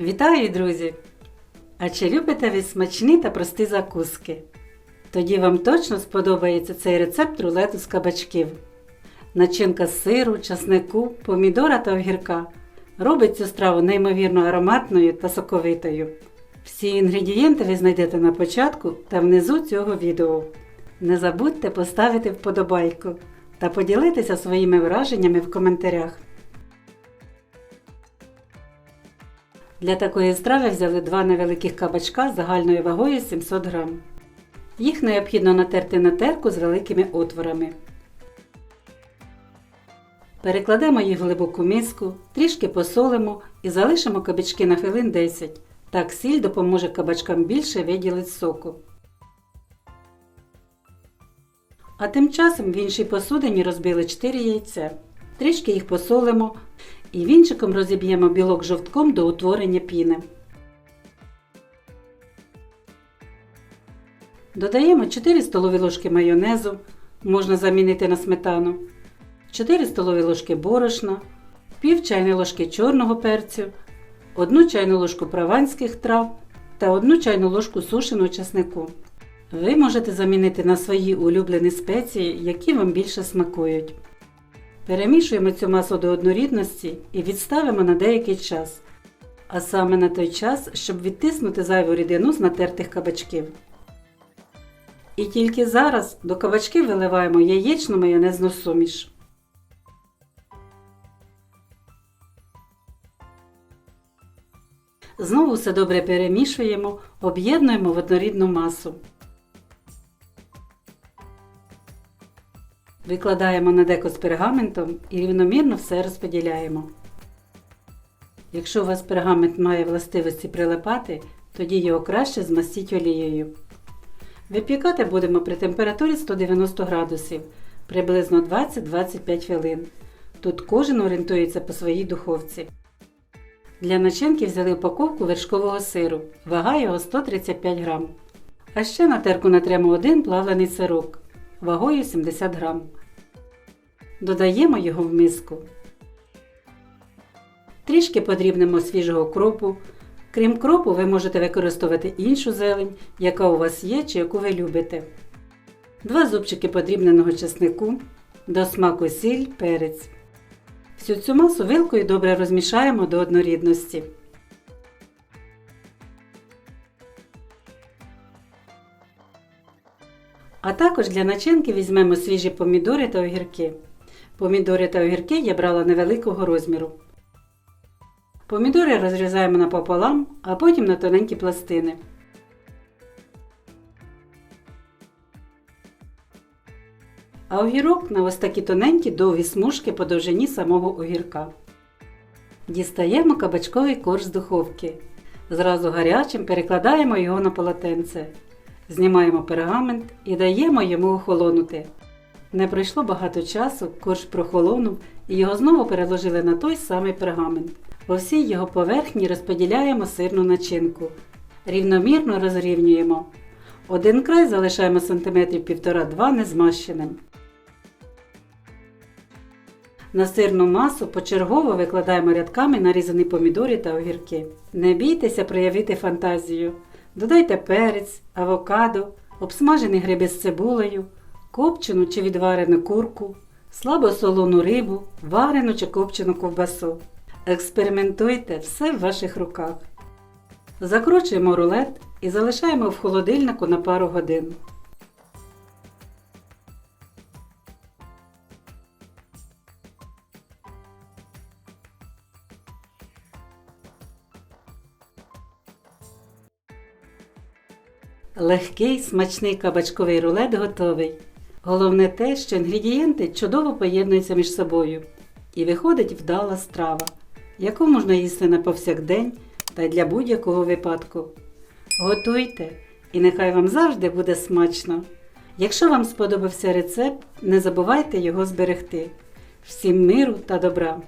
Вітаю, друзі! А чи любите ви смачні та прості закуски? Тоді вам точно сподобається цей рецепт рулету з кабачків. Начинка з сиру, часнику, помідора та огірка робить цю страву неймовірно ароматною та соковитою. Всі інгредієнти ви знайдете на початку та внизу цього відео. Не забудьте поставити вподобайку та поділитися своїми враженнями в коментарях. Для такої страви взяли два невеликих кабачка з загальною вагою 700 г. Їх необхідно натерти на терку з великими отворами. Перекладемо їх в глибоку миску, трішки посолимо і залишимо кабачки на хвилин 10. Так сіль допоможе кабачкам більше виділити соку. А тим часом в іншій посудині розбили 4 яйця. Трішки їх посолимо і вінчиком розіб'ємо білок жовтком до утворення піни. Додаємо 4 столові ложки майонезу, можна замінити на сметану, 4 столові ложки борошна, пів чайної ложки чорного перцю, 1 чайну ложку прованських трав та 1 чайну ложку сушеного часнику. Ви можете замінити на свої улюблені спеції, які вам більше смакують. Перемішуємо цю масу до однорідності і відставимо на деякий час, а саме на той час, щоб відтиснути зайву рідину з натертих кабачків. І тільки зараз до кабачків виливаємо яєчну майонезну суміш. Знову все добре перемішуємо, об'єднуємо в однорідну масу. Викладаємо на деко з пергаментом і рівномірно все розподіляємо. Якщо у вас пергамент має властивості прилипати, тоді його краще змастіть олією. Випікати будемо при температурі 190 градусів приблизно 20-25 хвилин. Тут кожен орієнтується по своїй духовці. Для начинки взяли упаковку вершкового сиру, вага його 135 грам. А ще на терку натремо один плавлений сирок вагою 70 грам. Додаємо його в миску. Трішки подрібнемо свіжого кропу. Крім кропу, ви можете використовувати іншу зелень, яка у вас є чи яку ви любите. Два зубчики подрібненого чеснику, до смаку сіль, перець. Всю цю масу вилкою добре розмішаємо до однорідності. А також для начинки візьмемо свіжі помідори та огірки. Помідори та огірки я брала невеликого розміру. Помідори розрізаємо напополам, а потім на тоненькі пластини. А огірок на ось такі тоненькі довгі смужки по довжині самого огірка. Дістаємо кабачковий корж з духовки. Зразу гарячим перекладаємо його на полотенце. Знімаємо пергамент і даємо йому охолонути. Не пройшло багато часу, корж прохолонув і його знову переложили на той самий пергамент. По всій його поверхні розподіляємо сирну начинку. Рівномірно розрівнюємо. Один край залишаємо сантиметрів 1,5-2 незмащеним. На сирну масу почергово викладаємо рядками нарізані помідори та огірки. Не бійтеся проявити фантазію. Додайте перець, авокадо, обсмажені гриби з цибулею, копчену чи відварену курку, слабосолону рибу, варену чи копчену ковбасу. Експериментуйте все в ваших руках. Закручуємо рулет і залишаємо в холодильнику на пару годин. Легкий смачний кабачковий рулет готовий. Головне те, що інгредієнти чудово поєднуються між собою і виходить вдала страва, яку можна їсти на повсякдень та й для будь-якого випадку. Готуйте і нехай вам завжди буде смачно. Якщо вам сподобався рецепт, не забувайте його зберегти. Всім миру та добра!